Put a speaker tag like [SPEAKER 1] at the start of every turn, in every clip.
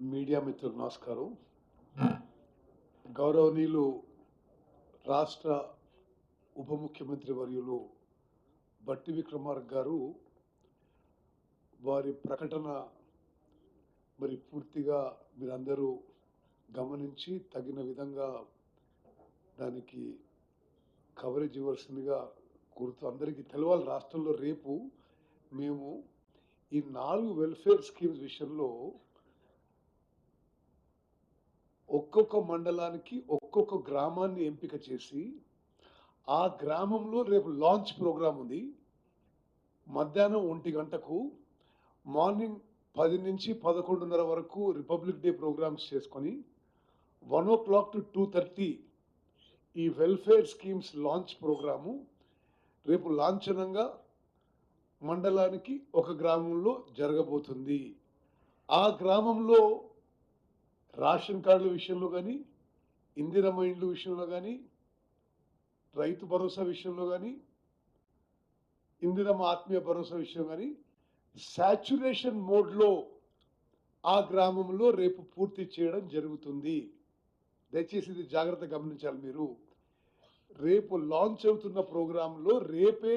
[SPEAKER 1] Media మిత్రులు నమస్కారం. గౌరవనీయులు రాష్ట్ర ఉప ముఖ్యమంత్రి వర్యులు బట్టి విక్రమార్క గారు వారి ప్రకటన మరి పూర్తిగా మీరందరూ గమనించి తగిన విధంగా దానికి కవరేజ్ ఇవ్వాల్సిందిగా కోరుతూ అందరికీ తెలవాలి. రాష్ట్రంలో రేపు మేము ఈ నాలుగు వెల్ఫేర్ స్కీమ్స్ విషయంలో ఒక్కొక్క మండలానికి ఒక్కొక్క గ్రామాన్ని ఎంపిక చేసి ఆ గ్రామంలో రేపు లాంచ్ ప్రోగ్రాం ఉంది. మధ్యాహ్నం ఒంటి గంటకు మార్నింగ్ పది నుంచి పదకొండున్నర వరకు రిపబ్లిక్ డే ప్రోగ్రామ్స్ చేసుకొని one o'clock to two thirty ఈ వెల్ఫేర్ స్కీమ్స్ లాంచ్ ప్రోగ్రాము రేపు లాంఛనంగా మండలానికి ఒక గ్రామంలో జరగబోతుంది. ఆ గ్రామంలో రేషన్ కార్డుల విషయంలో కానీ ఇందిరమ్మ ఇండ్ల విషయంలో కానీ రైతు భరోసా విషయంలో కానీ ఇందిరమ్మ ఆత్మీయ భరోసా విషయం కానీ శాచ్యురేషన్ మోడ్లో ఆ గ్రామంలో రేపు పూర్తి చేయడం జరుగుతుంది. దయచేసి ఇది జాగ్రత్త గమనించాలి మీరు. రేపు లాంచ్ అవుతున్న ప్రోగ్రాంలో రేపే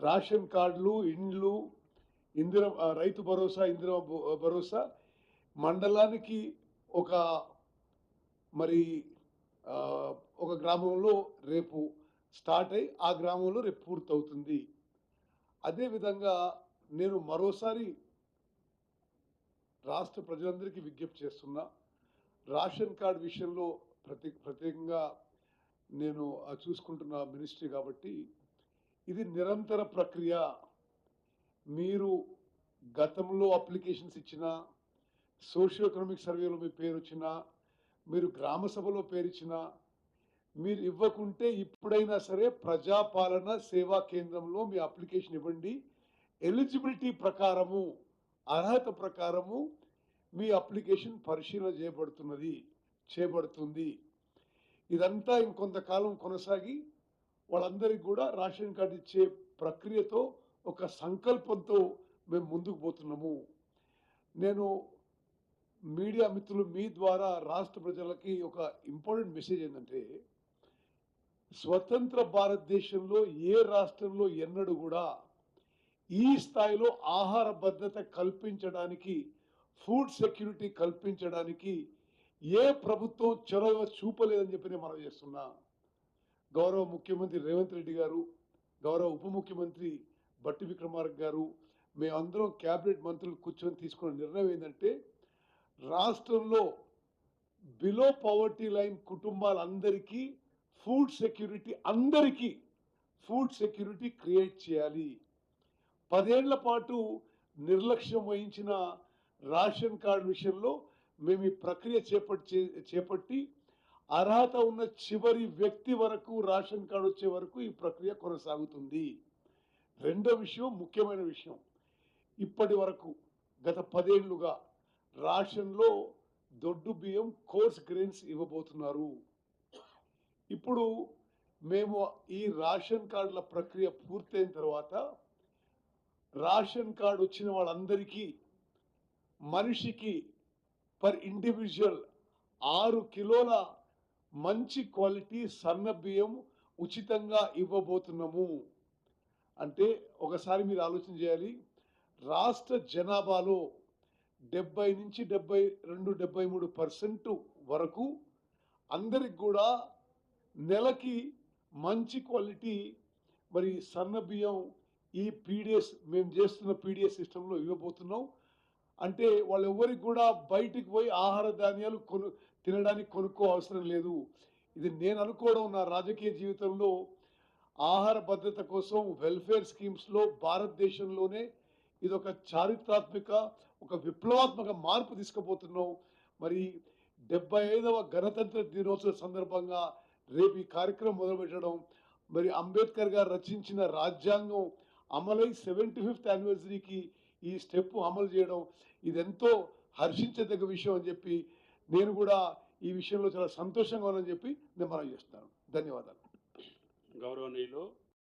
[SPEAKER 1] రేషన్ కార్డులు ఇండ్లు ఇందిర రైతు భరోసా ఇందిర భరోసా మండలానికి ఒక మరి ఒక గ్రామంలో రేపు స్టార్ట్ అయి ఆ గ్రామంలో రేపు పూర్తవుతుంది. అదేవిధంగా నేను మరోసారి రాష్ట్ర ప్రజలందరికీ విజ్ఞప్తి చేస్తున్నా. రేషన్ కార్డు విషయంలో ప్రతి ప్రత్యేకంగా నేను చూసుకుంటున్న మినిస్ట్రీ కాబట్టి ఇది నిరంతర ప్రక్రియ. మీరు గతంలో అప్లికేషన్స్ ఇచ్చిన సోషల్ ఎకనామిక్ సర్వేలో మీ పేరు వచ్చినా మీరు గ్రామ సభలో పేరిచ్చినా మీరు ఇవ్వకుంటే ఇప్పుడైనా సరే ప్రజాపాలన సేవా కేంద్రంలో మీ అప్లికేషన్ ఇవ్వండి. ఎలిజిబిలిటీ ప్రకారము అర్హత ప్రకారము మీ అప్లికేషన్ పరిశీలన చేయబడుతున్నది చేయబడుతుంది. ఇదంతా ఇంకొంతకాలం కొనసాగి వాళ్ళందరికీ కూడా రేషన్ కార్డు ఇచ్చే ప్రక్రియతో ఒక సంకల్పంతో మేము ముందుకు పోతున్నాము. నేను మీడియా మిత్రులు మీ ద్వారా రాష్ట్ర ప్రజలకి ఒక ఇంపార్టెంట్ మెసేజ్ ఏంటంటే స్వతంత్ర భారతదేశంలో ఏ రాష్ట్రంలో ఎన్నడూ కూడా ఈ స్థాయిలో ఆహార భద్రత కల్పించడానికి ఫుడ్ సెక్యూరిటీ కల్పించడానికి ఏ ప్రభుత్వం చొరవ చూపలేదని చెప్పి నేను మనం చేస్తున్నా. గౌరవ ముఖ్యమంత్రి రేవంత్ రెడ్డి గారు గౌరవ ఉప ముఖ్యమంత్రి బట్టి విక్రమార్క గారు మేమందరం క్యాబినెట్ మంత్రులు కూర్చొని తీసుకున్న నిర్ణయం ఏంటంటే రాష్ట్రంలో బిలో పవర్టీ లైన్ కుటుంబాలందరికీ ఫుడ్ సెక్యూరిటీ అందరికీ ఫుడ్ సెక్యూరిటీ క్రియేట్ చేయాలి. పదేళ్ళ పాటు నిర్లక్ష్యం వహించిన రేషన్ కార్డు విషయంలో మేము ఈ ప్రక్రియ చేపట్టి చేపట్టి అర్హత ఉన్న చివరి వ్యక్తి వరకు రేషన్ కార్డు వచ్చే వరకు ఈ ప్రక్రియ కొనసాగుతుంది. రెండో విషయం ముఖ్యమైన విషయం. ఇప్పటి వరకు గత పదేళ్ళుగా రేషన్లో దొడ్డు బియ్యం కోర్స్ గ్రెయిన్స్ ఇవ్వబోతున్నారు. ఇప్పుడు మేము ఈ రేషన్ కార్డుల ప్రక్రియ పూర్తయిన తర్వాత రేషన్ కార్డు వచ్చిన వాళ్ళందరికీ మనిషికి పర్ ఇండివిజువల్ ఆరు కిలోల మంచి క్వాలిటీ సన్న బియ్యం ఉచితంగా ఇవ్వబోతున్నాము. అంటే ఒకసారి మీరు ఆలోచన చేయాలి రాష్ట్ర జనాభాలో డెబ్బై నుంచి డెబ్బై రెండు డెబ్బై మూడు పర్సెంట్ వరకు అందరికి కూడా నెలకి మంచి క్వాలిటీ మరి సన్న బియ్యం ఈ పీడిఎస్ మేము చేస్తున్న పీడిఎస్ సిస్టంలో ఇవ్వబోతున్నాం. అంటే వాళ్ళు ఎవరికి కూడా బయటికి పోయి ఆహార ధాన్యాలు కొను తినడానికి కొనుక్కో అవసరం లేదు. ఇది నేను అనుకోవడం నా రాజకీయ జీవితంలో ఆహార భద్రత కోసం వెల్ఫేర్ స్కీమ్స్లో భారతదేశంలోనే ఇది ఒక చారిత్రాత్మక ఒక విప్లవాత్మక మార్పు తీసుకుపోతున్నాం మరి డెబ్బై ఐదవ గణతంత్ర దినోత్సవ సందర్భంగా రేపు ఈ కార్యక్రమం మొదలుపెట్టడం మరి అంబేద్కర్ గారు రచించిన రాజ్యాంగం అమలై సెవెంటీ ఫిఫ్త్ యానివర్సరీకి ఈ స్టెప్ అమలు చేయడం ఇదెంతో హర్షించదగ్గ విషయం అని చెప్పి నేను కూడా ఈ విషయంలో చాలా సంతోషంగా ఉన్నానని చెప్పి నేను మనం చేస్తున్నాను. ధన్యవాదాలు.
[SPEAKER 2] గౌరవనీయులు